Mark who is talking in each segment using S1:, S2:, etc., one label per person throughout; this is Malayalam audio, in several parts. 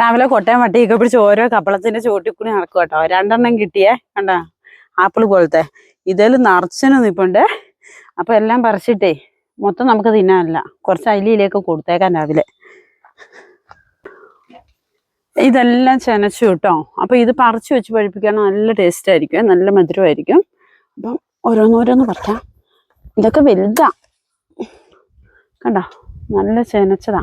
S1: രാവിലെ കൊട്ടയം വട്ടിയൊക്കെ പിടിച്ച് ഓരോ കപ്പളത്തിന്റെ ചുവട്ടിൽ കൂടി നടക്കും കേട്ടോ രണ്ടെണ്ണം കിട്ടിയേ കണ്ട? ആപ്പിൾ പോലത്തെ. ഇതിൽ നിറച്ചന് ഇപ്പുണ്ട് അപ്പൊ എല്ലാം പറിച്ചിട്ടേ മൊത്തം നമുക്ക് തിന്നാനല്ല. കുറച്ച് അയിലിയിലേക്ക് കൊടുത്തേക്കാൻ രാവിലെ. ഇതെല്ലാം ചെനച്ചു കേട്ടോ അപ്പൊ ഇത് പറിച്ചു വെച്ച് പഴിപ്പിക്കാൻ നല്ല ടേസ്റ്റ് ആയിരിക്കും നല്ല മധുരമായിരിക്കും. അപ്പം ഓരോന്നോരോന്ന് പറിക്കാം. ഇതൊക്കെ വലുതാ. കണ്ടോ? നല്ല ചെനച്ചതാ.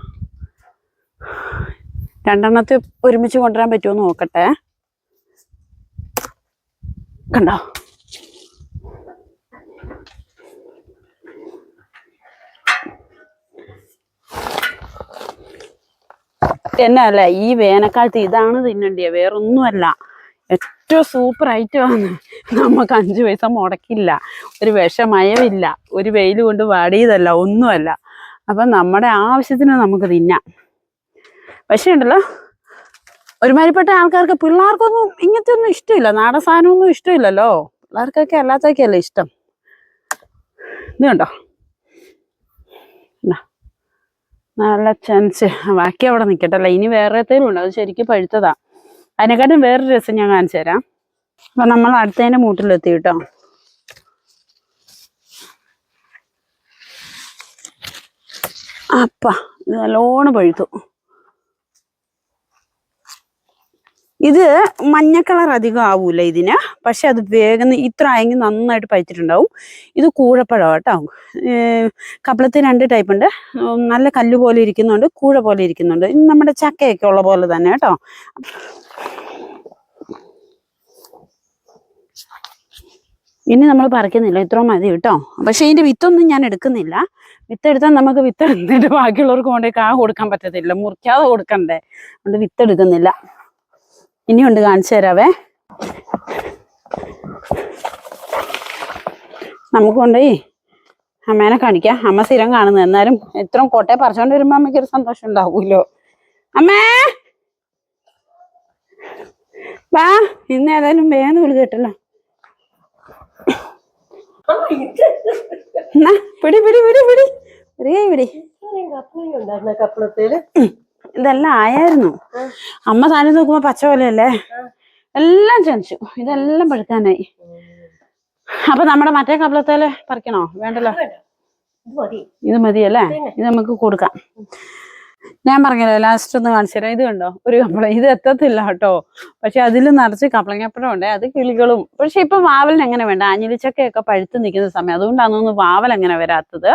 S1: രണ്ടെണ്ണത്തെ ഒരുമിച്ച് കൊണ്ടുവരാൻ പറ്റുമോ നോക്കട്ടെ. കണ്ടോ? എന്നല്ല ഈ വേനൽക്കാലത്ത് ഇതാണ് തിന്നണ്ടിയ വേറൊന്നുമല്ല. ഏറ്റവും സൂപ്പർ ഐറ്റമാണ് നമുക്ക് അഞ്ച് പൈസ മുടക്കില്ല. ഒരു വിഷമയമില്ല. ഒരു വെയിൽ കൊണ്ട് വാടിയതല്ല ഒന്നുമല്ല. അപ്പം നമ്മുടെ ആവശ്യത്തിന് നമുക്ക് തിന്നാം. പക്ഷേ ഉണ്ടല്ലോ ഒരുമാതിരിപ്പെട്ട ആൾക്കാർക്ക് പിള്ളേർക്കൊന്നും ഇങ്ങനത്തെ ഒന്നും ഇഷ്ടമില്ല. നാടൻ സാധനമൊന്നും ഇഷ്ടമില്ലല്ലോ. പിള്ളേർക്കൊക്കെ അല്ലാത്തൊക്കെയല്ലേ ഇഷ്ടം. ഇത് കണ്ടോ. നല്ല ചാൻസ്. ബാക്കി അവിടെ നിൽക്കട്ടല്ല ഇനി വേറെ ഉണ്ട്. അത് ശരിക്കും പഴുത്തതാ. അതിനെക്കാട്ടും വേറൊരു രസം ഞാൻ കാണിച്ചു തരാം. അപ്പൊ നമ്മൾ അടുത്തതിന്റെ മൂട്ടിലെത്തി കേട്ടോ. അപ്പ ഇത് നല്ലോണം പഴുത്തു. ഇത് മഞ്ഞ കളർ അധികം ആവൂല ഇതിന്. പക്ഷെ അത് വേഗം ഇത്ര ആയെങ്കിൽ നന്നായിട്ട് പഴിച്ചിട്ടുണ്ടാവും ഇത് കൂഴപ്പഴം കേട്ടോ. കപ്പളത്തിൽ രണ്ട് ടൈപ്പ് ഉണ്ട്. നല്ല കല്ല് പോലെ ഇരിക്കുന്നുണ്ട് കൂഴ പോലെ ഇരിക്കുന്നുണ്ട്. നമ്മുടെ ചക്കയൊക്കെ ഉള്ള പോലെ തന്നെ കേട്ടോ. ഇനി നമ്മൾ പറിക്കുന്നില്ല. ഇത്ര മതി കേട്ടോ. പക്ഷെ ഇതിന്റെ വിത്തൊന്നും ഞാൻ എടുക്കുന്നില്ല. വിത്ത് എടുത്താൽ നമുക്ക് വിത്ത് എടുത്തിട്ട് ബാക്കിയുള്ളവർക്ക് കൊണ്ടേ കാ കൊടുക്കാൻ പറ്റത്തില്ല. മുറിക്കാതെ കൊടുക്കണ്ടേ. അതുകൊണ്ട് വിത്ത് എടുക്കുന്നില്ല ഇനിയുണ്ട് കാണിച്ചു തരാവേ. നമുക്ക് കൊണ്ടുപോയി അമ്മേനെ കാണിക്കാം. അമ്മ സ്ഥിരം കാണുന്നത്. എന്നാലും ഇത്രയും കോട്ടയെ പറിച്ചോണ്ട് വരുമ്പോ അമ്മയ്ക്ക് ഒരു സന്തോഷം ഉണ്ടാവൂലോ? അമ്മേ! വാ ഇന്ന് ഏതായാലും വേഗം വിളി കേട്ടല്ലോ. പിടി പിടി പിടി പിടി. ഒരു പിടി.
S2: കപ്പളത്തേൽ?
S1: ഇതെല്ലാം ആയായിരുന്നു. അമ്മ താഴെ നോക്കുമ്പോ പച്ച പോലെയല്ലേ? എല്ലാം ചനച്ചു ഇതെല്ലാം പഴുക്കാനായി. അപ്പൊ നമ്മുടെ മറ്റേ കപ്പളത്തേൽ പറിക്കണോ? വേണ്ടല്ലോ.
S2: ഇത് മതി
S1: ഇത് മതിയല്ലേ ഇത് നമുക്ക് കൊടുക്കാം. ഞാൻ പറഞ്ഞല്ലോ ലാസ്റ്റ് ഒന്ന് കാണിച്ചു തരാം. ഇത് കണ്ടോ? ഒരു കപ്പളം ഇത് എത്തത്തില്ല കേട്ടോ. പക്ഷെ അതിൽ നിറച്ച് കപ്പളങ്ങപ്പഴം ഉണ്ട്. അത് കിളികളും. പക്ഷെ ഇപ്പൊ വാവലിന് എങ്ങനെ വേണ്ട? ആഞ്ഞിലിച്ചക്കയൊക്കെ പഴുത്ത് നിൽക്കുന്ന സമയം. അതുകൊണ്ടാണ് വാവൽ എങ്ങനെ വരാത്തത്.